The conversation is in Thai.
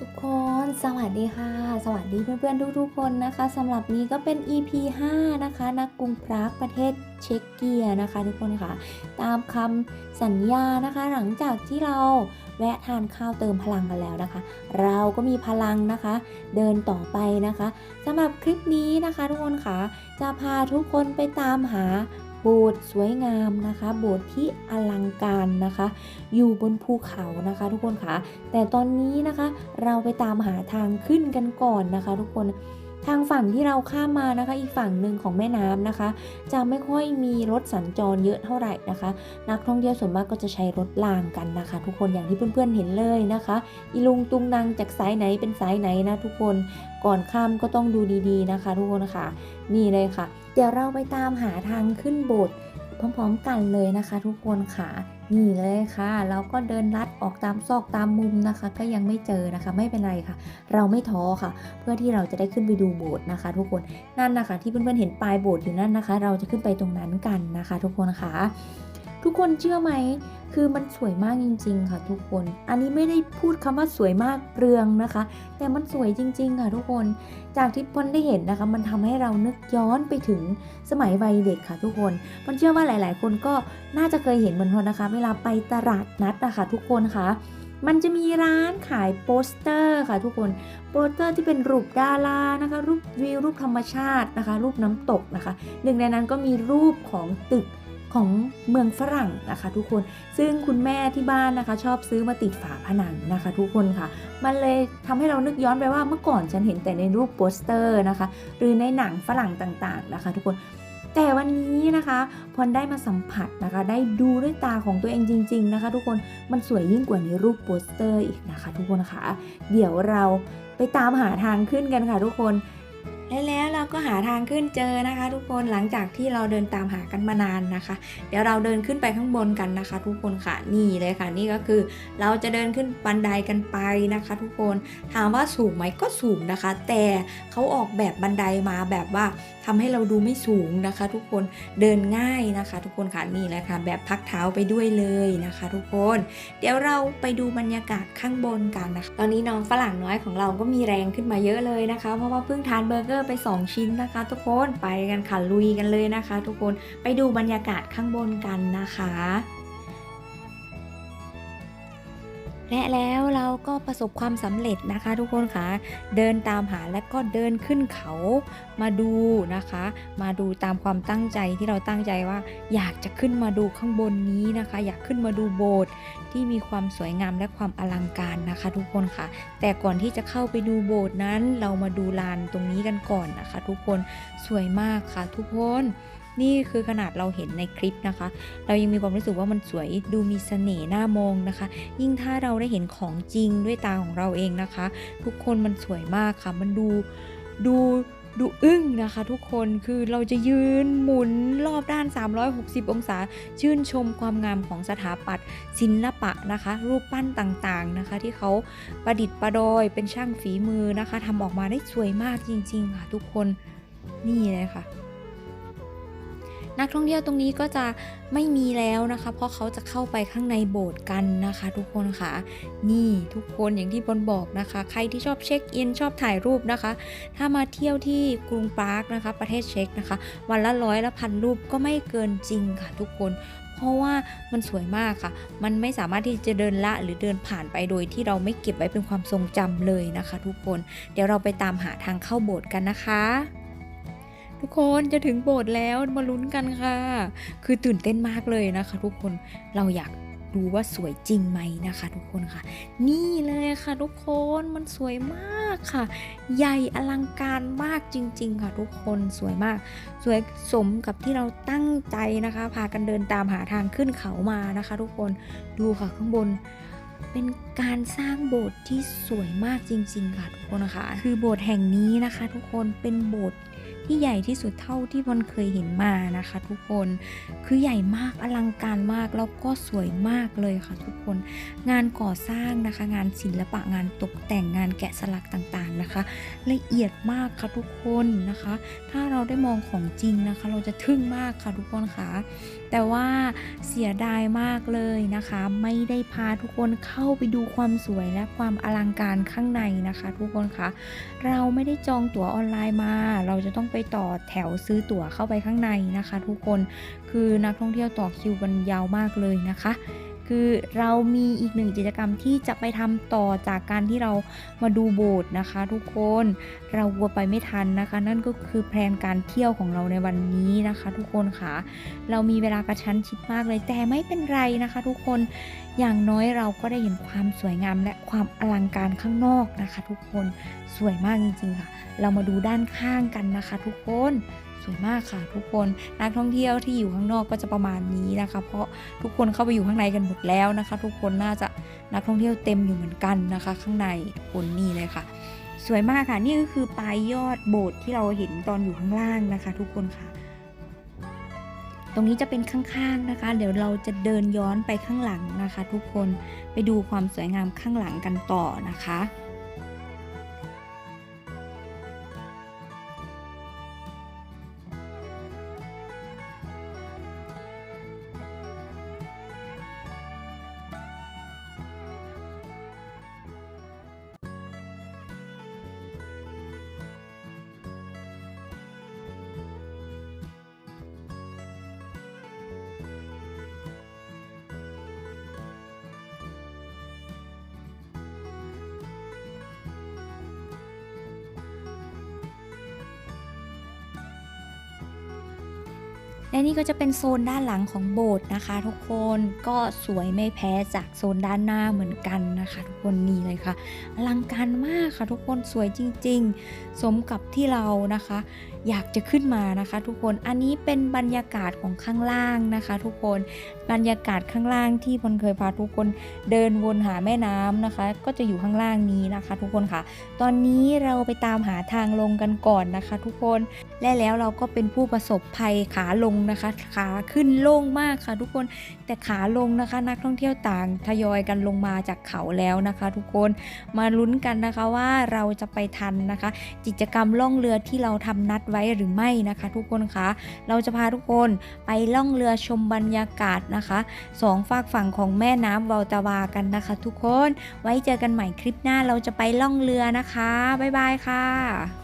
ทุกคนสวัสดีค่ะ สวัสดีเพื่อนๆทุกๆคนนะคะสำหรับนี้ก็เป็น EP 5 นะคะนักกรุงปรากประเทศเช็กเกียนะคะ ทุกคนค่ะ ตามคำสัญญานะคะ หลังจากที่เราแวะทานข้าวเติมพลังกันแล้วนะคะ เราก็มีพลังนะคะ เดินต่อไปนะคะสำหรับคลิปนี้นะคะ ทุกคนค่ะ จะพาทุกคนไปตามหา บสถ์สวยงามนะคะ โบสถ์ที่อลังการนะคะ อยู่บนภูเขานะคะ ทุกคนค่ะ แต่ตอนนี้นะคะเราไปตามหาทางขึ้นกันก่อนนะคะ ทุกคน ทางฝั่งที่เราข้ามมานะคะ อีกฝั่งหนึ่งของแม่น้ำนะคะ จะไม่ค่อยมีรถสัญจรเยอะเท่าไหร่นะคะ นักท่องเที่ยวส่วนมากก็จะใช้รถรางกันนะคะ ทุกคนอย่างที่เพื่อนๆเห็นเลยนะคะอีลุงตุงนางจากสายไหนเป็นสายไหนนะทุกคนก่อนข้ามก็ต้องดูดีๆนะคะ ทุกคนค่ะนี่เลยค่ะ เดี๋ยวเราไปตามหาทางขึ้นโบสถ์พร้อมๆกันเลยนะคะ ทุกคนค่ะ นี่เลยค่ะ เราก็เดินลัดออกตามซอกตามมุมนะคะ ก็ยังไม่เจอนะคะ ไม่เป็นไรค่ะ เราไม่ท้อค่ะ เพื่อที่เราจะได้ขึ้นไปดูโบสถ์นะคะ ทุกคนนั่นนะคะ ที่เพื่อนๆเห็นปลายโบสถ์อยู่นั่นนะคะ เราจะขึ้นไปตรงนั้นกันนะคะ ทุกคนค่ะทุกคนเชื่อไหม คือมันสวยมากจริง ๆ ค่ะทุกคน อันนี้ไม่ได้พูดคำว่าสวยมากเปลืองนะคะ แต่มันสวยจริง ๆ ค่ะทุกคน จากที่พอนได้เห็นนะคะ มันทำให้เรานึกย้อนไปถึงสมัยวัยเด็กค่ะทุกคนมันเชื่อว่าหลาย ๆ คนก็น่าจะเคยเห็นเหมือนพอนนะคะ เวลาไปตลาดนัดอะค่ะทุกคนคะมันจะมีร้านขายโปสเตอร์ค่ะทุกคน โปสเตอร์ที่เป็นรูปดารานะคะ รูปวิวรูปธรรมชาตินะคะ รูปน้ำตกนะคะ หนึ่งในนั้นก็มีรูปของตึก ของเมืองฝรั่งนะคะทุกคนซึ่งคุณแม่ที่บ้านนะคะชอบซื้อมาติดฝาผนังนะคะ ทุกคนค่ะ มันเลยทำให้เรานึกย้อนไปว่าเมื่อก่อนฉันเห็นแต่ในรูปโปสเตอร์นะคะ หรือในหนังฝรั่งต่างๆนะคะ ทุกคนแต่วันนี้นะคะพรได้มาสัมผัสนะคะ ได้ดูด้วยตาของตัวเองจริง ๆนะคะ ทุกคนมันสวยยิ่งกว่าในรูปโปสเตอร์อีกนะคะ ทุกคนค่ะ เดี๋ยวเราไปตามหาทางขึ้นกันค่ะ ทุกคนและแล้ว ก็หาทางขึ้นเจอนะคะ ทุกคนหลังจากที่เราเดินตามหากันมานานนะคะ เดี๋ยวเราเดินขึ้นไปข้างบนกันนะคะ ทุกคนค่ะนี่เลยค่ะนี่ก็คือ เราจะเดินขึ้นบันไดกันไปนะคะ ทุกคนถามว่าสูงไหมก็สูงนะคะ แต่เขาออกแบบบันไดมาแบบว่าทำให้เราดูไม่สูงนะคะ ทุกคนเดินง่ายนะคะ ทุกคนค่ะนี่แหละค่ะ แบบพักเท้าไปด้วยเลยนะคะ ทุกคน เดี๋ยวเราไปดูบรรยากาศข้างบนกันนะคะ ตอนนี้น้องฝรั่งน้อยของเราก็มีแรงขึ้นมาเยอะเลยนะคะ เพราะว่าเพิ่งทานเบอร์เกอร์ไป 2ชิ้นนะคะ ทุกคนไปกันค่ะลุยกันเลยนะคะ ทุกคนไปดูบรรยากาศข้างบนกันนะคะ และแล้วเราก็ประสบความสำเร็จนะคะ ทุกคนค่ะเดินตามหาและก็เดินขึ้นเขามาดูนะคะ มาดูตามความตั้งใจที่เราตั้งใจว่า อยากจะขึ้นมาดูข้างบนนี้นะคะ อยากขึ้นมาดูโบสถ์ที่มีความสวยงามและความอลังการนะคะ ทุกคนค่ะ แต่ก่อนที่จะเข้าไปดูโบสถ์นั้น เรามาดูลานตรงนี้กันก่อนนะคะ ทุกคนสวยมากค่ะ ทุกคน นี่คือขนาดเราเห็นในคลิปนะคะ เรายังมีความรู้สึกว่ามันสวยดูมีเสน่ห์น่ามองนะคะ ยิ่งถ้าเราได้เห็นของจริงด้วยตาของเราเองนะคะ ทุกคนมันสวยมากค่ะ มันดูดูดูอึ้งนะคะทุกคนคือเราจะยืนหมุนรอบด้าน 360 องศา ชื่นชมความงามของสถาปัตย์ศิลปะนะคะ รูปปั้นต่างๆนะคะ ที่เขาประดิษฐ์ประดอยเป็นช่างฝีมือนะคะทำออกมาได้สวยมากจริงๆค่ะทุกคนนี่เลยค่ะ นักท่องเที่ยวตรงนี้ก็จะไม่มีแล้วนะคะ เพราะเขาจะเข้าไปข้างในโบสถ์กันนะคะ ทุกคนค่ะ นี่ทุกคนอย่างที่บอลบอกนะคะ ใครที่ชอบเช็คอินชอบถ่ายรูปนะคะ ถ้ามาเที่ยวที่กรุงปรากนะคะ ประเทศเช็กนะคะ วันละร้อยละพันรูปก็ไม่เกินจริงค่ะ ทุกคนเพราะว่ามันสวยมากค่ะ มันไม่สามารถที่จะเดินละหรือเดินผ่านไปโดยที่เราไม่เก็บไว้เป็นความทรงจำเลยนะคะ ทุกคน เดี๋ยวเราไปตามหาทางเข้าโบสถ์กันนะคะ ทุกคนจะถึงโบสถ์แล้วมาลุ้นกันค่ะ คือตื่นเต้นมากเลยนะคะ ทุกคนเราอยากดูว่าสวยจริงไหมนะคะ ทุกคนค่ะ นี่เลยค่ะ ทุกคนมันสวยมากค่ะ ใหญ่อลังการมากจริง ๆ ค่ะ ทุกคนสวยมาก สวยสมกับที่เราตั้งใจนะคะ พากันเดินตามหาทางขึ้นเขามานะคะ ทุกคนดูค่ะข้างบนเป็นการสร้างโบสถ์ที่สวยมากจริง ๆ ค่ะทุกคนนะคะ คือโบสถ์แห่งนี้นะคะ ทุกคนเป็นโบสถ์ ที่ใหญ่ที่สุดเท่าที่พลเคยเห็นมานะคะ ทุกคนคือใหญ่มากอลังการมากแล้วก็สวยมากเลยค่ะ ทุกคนงานก่อสร้างนะคะ งานศิลปะงานตกแต่งงานแกะสลักต่างๆนะคะ ละเอียดมากค่ะทุกคนนะคะ ถ้าเราได้มองของจริงนะคะ เราจะทึ่งมากค่ะทุกคนค่ะ แต่ว่าเสียดายมากเลยนะคะ ไม่ได้พาทุกคนเข้าไปดูความสวยและความอลังการข้างในนะคะ ทุกคนคะเราไม่ได้จองตั๋วออนไลน์มา เราจะต้องไปต่อแถวซื้อตั๋วเข้าไปข้างในนะคะ ทุกคนคือนักท่องเที่ยวต่อคิวกันยาวมากเลยนะคะ คือเรามีอีกหนึ่งกิจกรรมที่จะไปทำต่อจากการที่เรามาดูโบสถ์นะคะ ทุกคนเราวัวไปไม่ทันนะคะ นั่นก็คือแพลนการเที่ยวของเราในวันนี้นะคะ ทุกคนค่ะ เรามีเวลากระชั้นชิดมากเลยแต่ไม่เป็นไรนะคะ ทุกคนอย่างน้อยเราก็ได้เห็นความสวยงามและความอลังการข้างนอกนะคะ ทุกคนสวยมากจริงๆค่ะ เรามาดูด้านข้างกันนะคะ ทุกคน สวยมากค่ะ ทุกคนนักท่องเที่ยวที่อยู่ข้างนอกก็จะประมาณนี้นะคะ เพราะทุกคนเข้าไปอยู่ข้างในกันหมดแล้วนะคะ ทุกคนน่าจะนักท่องเที่ยวเต็มอยู่เหมือนกันนะคะ ข้างในคนนี่เลยค่ะ สวยมากค่ะ นี่ก็คือปลายยอดโบสถ์ที่เราเห็นตอนอยู่ข้างล่างนะคะ ทุกคนค่ะตรงนี้จะเป็นข้างๆนะคะ เดี๋ยวเราจะเดินย้อนไปข้างหลังนะคะ ทุกคนไปดูความสวยงามข้างหลังกันต่อนะคะ และนี่ก็จะเป็นโซนด้านหลังของโบสถ์นะคะ ทุกคนก็สวยไม่แพ้จากโซนด้านหน้าเหมือนกันนะคะ ทุกคนนี่เลยค่ะอลังการมากค่ะทุกคนสวยจริง ๆ สมกับที่เรานะคะ อยากจะขึ้นมานะคะ ทุกคน อันนี้เป็นบรรยากาศของข้างล่างนะคะ ทุกคน บรรยากาศข้างล่างที่พลเคยพาทุกคนเดินวนหาแม่น้ำนะคะ ก็จะอยู่ข้างล่างนี้นะคะ ทุกคนค่ะ ตอนนี้เราไปตามหาทางลงกันก่อนนะคะ ทุกคน และแล้วเราก็เป็นผู้ประสบภัยขาลงนะคะ ขาขึ้นโล่งมากค่ะ ทุกคน แต่ขาลงนะคะ นักท่องเที่ยวต่างทยอยกันลงมาจากเขาแล้วนะคะ ทุกคน มาลุ้นกันนะคะว่าเราจะไปทันนะคะ กิจกรรมล่องเรือที่เราทำนัดไว้หรือไม่นะคะ ทุกคนคะเราจะพาทุกคนไปล่องเรือชมบรรยากาศนะคะสองฝากฝั่งของแม่น้ำวาลตาวากันนะคะ ทุกคนไว้เจอกันใหม่คลิปหน้าเราจะไปล่องเรือนะคะบ๊ายบายค่ะ